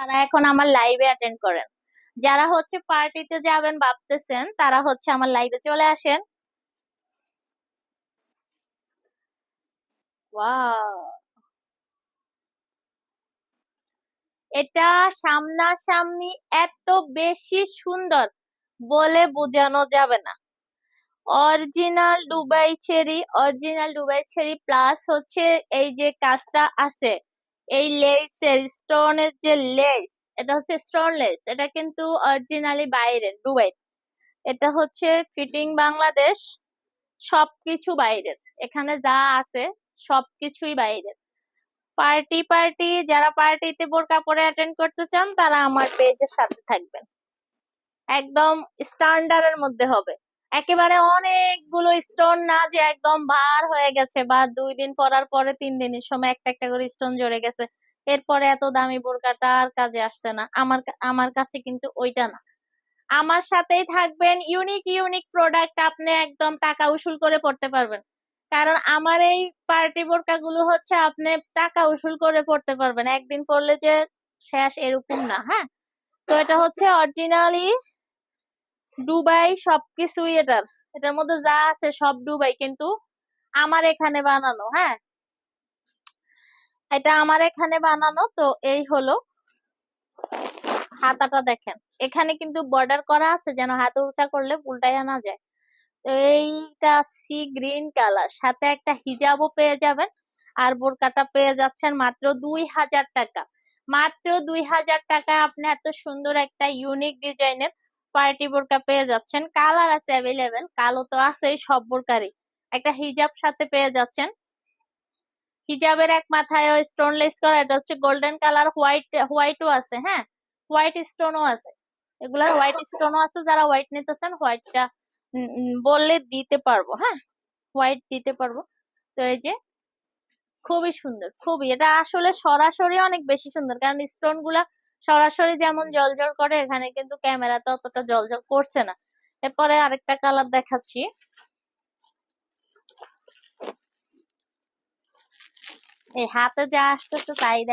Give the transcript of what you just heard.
তারা এখন আমার লাইভে অ্যাটেন্ড করেন। যারা হচ্ছে পার্টিতে যাবেন ভাবতেছেন, তারা হচ্ছে আমার লাইভে চলে আসেন। এটা সামনাসামনি এত বেশি সুন্দর বলে বোঝানো যাবে না। Original Dubai cherry original Dubai cherry plus হচ্ছে এই যে কাজটা আছে। এই লেসের স্টোনের যে লেস এটা হচ্ছে স্টোন লেস এটা কিন্তু অরিজিনালি বাইরের, দুবাই। এটা হচ্ছে ফিটিং বাংলাদেশ, সবকিছু বাইরের। এখানে যা আছে, সবকিছুই বাইরের। পার্টি পার্টি যারা পার্টিতে বোরকা পরে অ্যাটেন্ড করতে চান, তারা আমার পেজের সাথে থাকবেন। একদম স্ট্যান্ডার্ডের মধ্যে হবে। একেবারে অনেকগুলো স্টোন না যে একদম ভার হয়ে গেছে, বা দুই দিন পরার পরে তিন দিনের সময় একটা একটা করে স্টোন জড়ে গেছে। এরপরে এত দামি বোরকাটা আর কাজে আসছে না। আমার আমার কাছে কিন্তু ওইটা না। আমার সাথেই থাকবেন ইউনিক ইউনিক প্রোডাক্ট আপনি একদম টাকা উসুল করে পড়তে পারবেন। কারণ আমার এই পার্টি বোরকা গুলো হচ্ছে আপনি টাকা উসুল করে পড়তে পারবেন। একদিন পড়লে যে শেষ এরকম না হ্যাঁ? তো এটা হচ্ছে অরিজিনালি দুবাই সবকিছুই এটার। এটার মধ্যে যা আছে সব ডুবাই কিন্তু আমার এখানে বানানো হ্যাঁ? এটা আমার এখানে বানানো, তো এই হলো হাতাটা দেখেন। এখানে কিন্তু বর্ডার করা আছে, যেন হাতে উঁচা করলে উল্টাইয়া না যায়। তো এইটা সি গ্রিন কালার সাথে একটা হিজাবও পেয়ে যাবেন, আর বোরকাটা পেয়ে যাচ্ছেন মাত্র দুই হাজার টাকা। মাত্র দুই হাজার টাকা, আপনি এত সুন্দর একটা ইউনিক ডিজাইনের পার্টি বোরকা পেয়ে যাচ্ছেন, কালার আছে অ্যাভেলেবেল কালো তো আছেই সব বোরকারই। একটা হিজাব সাথে পেয়ে যাচ্ছেন। হিজাবের এক মাথায় স্টোন লেস করা, এটা হচ্ছে গোল্ডেন কালার হোয়াইট হোয়াইটও আছে হ্যাঁ? হোয়াইট স্টোনও আছে। এগুলার হোয়াইট স্টোনও আছে, যারা হোয়াইট নিতে চান হোয়াইটটা বললে দিতে পারব হ্যাঁ? হোয়াইট দিতে পারব। তো এই যে, খুবই সুন্দর, খুবই। এটা আসলে সরাসরি অনেক বেশি সুন্দর, কারণ স্টোনগুলা সরাসরি যেমন জলজল করে, এখানে কিন্তু ক্যামেরাতে অতটা জলজল করছে না। এরপরে আরেকটা কালার দেখাচ্ছি। এই হাতে যা আসতেছে তাই দেখ